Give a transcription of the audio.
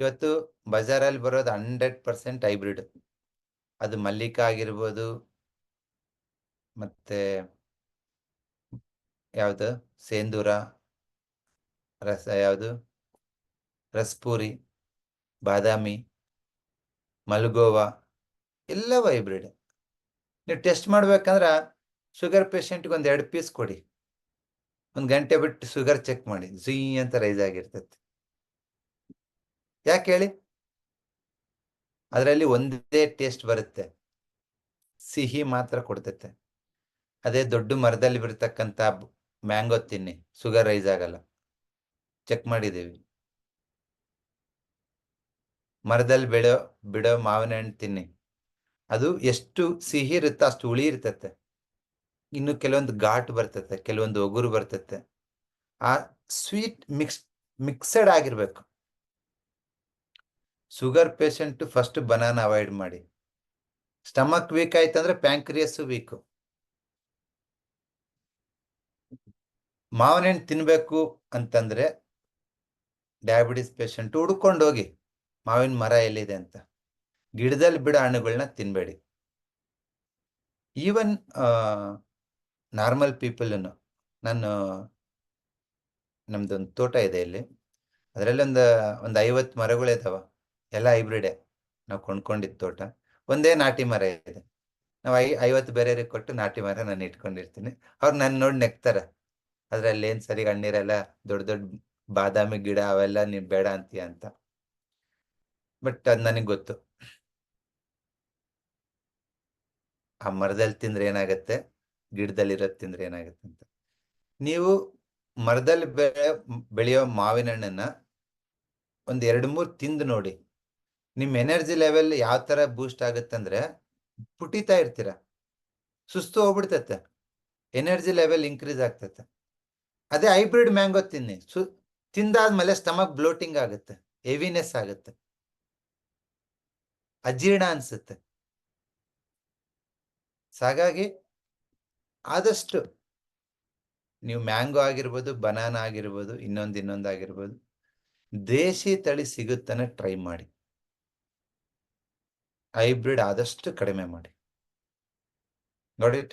ಇವತ್ತು ಬಜಾರಲ್ಲಿ ಬರೋದು hundred percent hybrid. ಅದು ಮಲ್ಲಿಕ ಆಗಿರ್ಬೋದು, ಮತ್ತೆ ಯಾವುದು? ಸೇಂದೂರ, ರಸ ಯಾವುದು? ರಸ್ಪೂರಿ, ಬಾದಾಮಿ, ಮಲ್ಗೋವಾ ಎಲ್ಲ ಹೈಬ್ರಿಡ್. ನೀವು ಟೆಸ್ಟ್ ಮಾಡ್ಬೇಕಂದ್ರೆ ಶುಗರ್ ಪೇಷಂಟ್ಗೆ ಒಂದು ಎರಡು ಪೀಸ್ ಕೊಡಿ. ಒಂದು ಗಂಟೆ ಬಿಟ್ಟು ಶುಗರ್ ಚೆಕ್ ಮಾಡಿ. ಝೀ ಅಂತ ರೈಸ್ ಆಗಿರ್ತೈತಿ. ಯಾಕೆ ಹೇಳಿ? ಅದರಲ್ಲಿ ಒಂದೇ ಟೇಸ್ಟ್ ಬರುತ್ತೆ. ಸಿಹಿ ಮಾತ್ರ ಕೊಡ್ತೈತೆ. ಅದೇ ದೊಡ್ಡ ಮರದಲ್ಲಿ ಬಿರ್ತಕ್ಕಂಥ ಮ್ಯಾಂಗೋ ತಿನ್ನಿ ಶುಗರ್ ರೈಸ್ ಆಗಲ್ಲ. ಚೆಕ್ ಮಾಡಿದ್ದೀವಿ. ಮರದಲ್ಲಿ ಬೆಳೆಯೋ ಬಿಡೋ ಮಾವಿನ ಹಣ್ಣು ತಿನ್ನಿ. ಅದು ಎಷ್ಟು ಸಿಹಿ ಇರುತ್ತೆ ಅಷ್ಟು ಹುಳಿ ಇರ್ತತೆ. ಇನ್ನು ಕೆಲವೊಂದು ಘಾಟ್ ಬರ್ತತೆ, ಕೆಲವೊಂದು ಒಗುರು ಬರ್ತತೆ. ಆ ಸ್ವೀಟ್ ಮಿಕ್ಸ್ ಮಿಕ್ಸಡ್ ಆಗಿರ್ಬೇಕು. Sugar patient first banana avoid ಮಾಡಿ. ಸ್ಟಮಕ್ ವೀಕ್ ಆಯ್ತಂದ್ರೆ ಪ್ಯಾಂಕ್ರಿಯಸ್ ವೀಕು ಮಾವಿನ ಹಣ್ಣು ತಿನ್ಬೇಕು ಅಂತಂದ್ರೆ ಡಯಾಬಿಟಿಸ್ ಪೇಷಂಟ್ ಹುಡ್ಕೊಂಡು ಹೋಗಿ, ಮಾವಿನ ಮರ ಎಲ್ಲಿದೆ ಅಂತ. ಗಿಡದಲ್ಲಿ ಬಿಡೋ ಹಣ್ಣುಗಳನ್ನ ತಿನ್ಬೇಡಿ. ಈವನ್ ನಾರ್ಮಲ್ ಪೀಪಲ್ನು ನಾನು ನಮ್ದೊಂದು ತೋಟ ಇದೆ ಇಲ್ಲಿ. ಅದರಲ್ಲಿ ಒಂದು ಒಂದು ಐವತ್ತು ಮರಗಳಿದಾವ. ಎಲ್ಲ ಹೈಬ್ರಿಡೆ ನಾವು ಕೊಂಡ್ಕೊಂಡಿದ್ದ ತೋಟ. ಒಂದೇ ನಾಟಿ ಮರ ಇದೆ. ನಾವು ಐ, ಐವತ್ತು ಬೇರೆಯವ್ರಿಗೆ ಕೊಟ್ಟು ನಾಟಿ ಮರ ನಾನು ಇಟ್ಕೊಂಡಿರ್ತೀನಿ. ಅವ್ರು ನನ್ನ ನೋಡಿ ನೆಕ್ತಾರೆ. ಅದ್ರಲ್ಲಿ ಏನ್ ಸರಿ ಹಣ್ಣೀರೆಲ್ಲ ದೊಡ್ಡ ದೊಡ್ಡ ಬಾದಾಮಿ ಗಿಡ ಅವೆಲ್ಲ ನೀವ್ ಬೇಡ ಅಂತೀಯ ಅಂತ. ಬಟ್ ಅದ್ ನನಗೆ ಗೊತ್ತು. ಆ ಮರದಲ್ಲಿ ತಿಂದ್ರೆ ಏನಾಗತ್ತೆ? ಗಿಡದಲ್ಲಿ ಇರೋದ್ ತಿಂದ್ರೆ ಏನಾಗತ್ತೆ ಅಂತ. ನೀವು ಮರದಲ್ಲಿ ಬೆಳೆ ಬೆಳೆಯೋ ಮಾವಿನ ಹಣ್ಣನ್ನ ಒಂದ್ ಎರಡು ಮೂರ್ ತಿಂದು ನೋಡಿ. ನಿಮ್ ಎನರ್ಜಿ ಲೆವೆಲ್ ಯಾವ ತರ ಬೂಸ್ಟ್ ಆಗತ್ತಂದ್ರೆ ಪುಟಿತಾ ಇರ್ತೀರ. ಸುಸ್ತು ಹೋಗ್ಬಿಡ್ತತೆ. ಎನರ್ಜಿ ಲೆವೆಲ್ ಇನ್ಕ್ರೀಸ್ ಆಗ್ತತೆ. ಅದೇ ಹೈಬ್ರಿಡ್ ಮ್ಯಾಂಗೋ ತಿನ್ನಿ. ಸು, ತಿಂದಾದ್ಮೇಲೆ ಸ್ಟಮಕ್ ಬ್ಲೋಟಿಂಗ್ ಆಗುತ್ತೆ ಹೆವಿನೆಸ್ ಆಗುತ್ತೆ. ಅಜೀರ್ಣ ಅನ್ಸುತ್ತೆ. ಹಾಗಾಗಿ ಆದಷ್ಟು ನೀವು ಮ್ಯಾಂಗೋ ಆಗಿರ್ಬೋದು ಬನಾನ ಆಗಿರ್ಬೋದು, ಇನ್ನೊಂದು ಇನ್ನೊಂದು ಆಗಿರ್ಬೋದು, ದೇಶಿ ತಳಿ ಸಿಗುತ್ತಾನೆ ಟ್ರೈ ಮಾಡಿ. ಹೈಬ್ರಿಡ್ ಆದಷ್ಟು ಕಡಿಮೆ ಮಾಡಿ. Got it